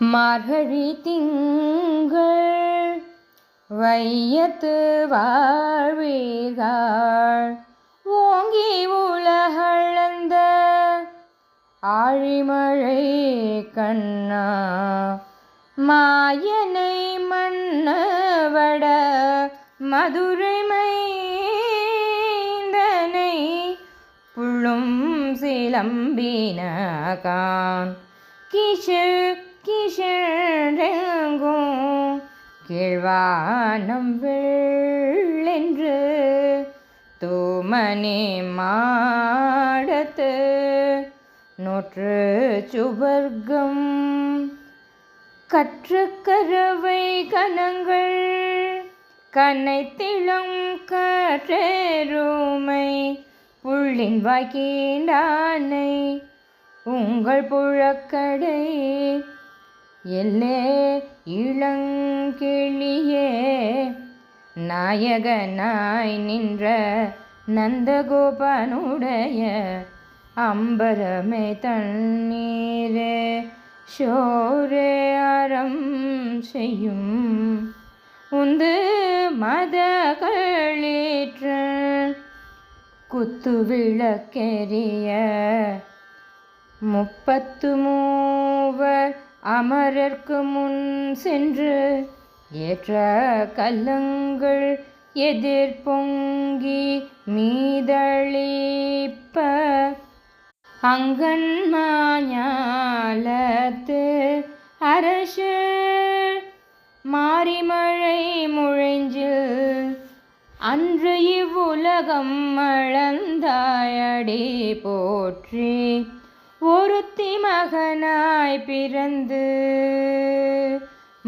மார்கழி திங்கள் வையத்து வாழ்வீர்கள். ஓங்கி உலகளந்த ஆழிமழை கண்ணா மாயனை மன்னவட மதுரை மைந்தனை புள்ளும் சிலம்பினகான் கிஷு கிஷங்கும் கீழ்வானம் வெள்ளென்று தூமணி மாடத்து நூற்று சுவர்க்கம். கற்றுக்கரவை கணங்கள் கனைத்திளம் கற்றேருமை புள்ளின் வாக்கீண்டானை உங்கள் புழக்கடை எல்லே இளங்கிளியே நாயகனாய் நின்ற நந்தகோபனுடைய அம்பரமே தண்ணீரே ஷோரே அறம் செய்யும் உந்து மத களிற்ற குத்து விளக்கெறிய முப்பத்து மூவர் அமரர்க்கு முன் சென்று ஏற்ற கல்லுங்கள் எதிர்பொங்கி மீதளிப்ப. அங்கன் மாஞாலத்து அரசு மாரிமழை முழைஞ்சு அன்று இவ்வுலகம் மழந்தாயடி போற்றி ஒருத்தி மகனாய் பிறந்து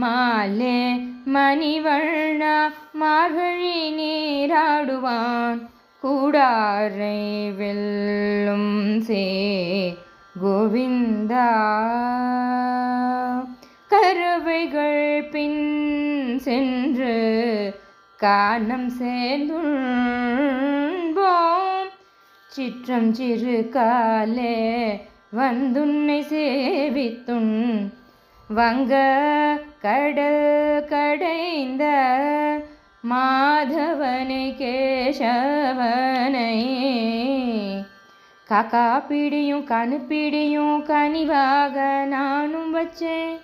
மாலே மணிவண்ணா மார்கழி நீராடுவான் கூடாரை வெல்லும் சே கோவிந்தா. கருவைகள் பின் சென்று காணம் சேர்ந்துள்போம் சிற்றம் சிறு காலே வந்துன்னை சேவித்துன் வங்க கடல் கடைந்த மாதவனை கேசவனை. காக்கா பிடியும் கணு பிடியும் கனிவாக நானும் வச்சேன்.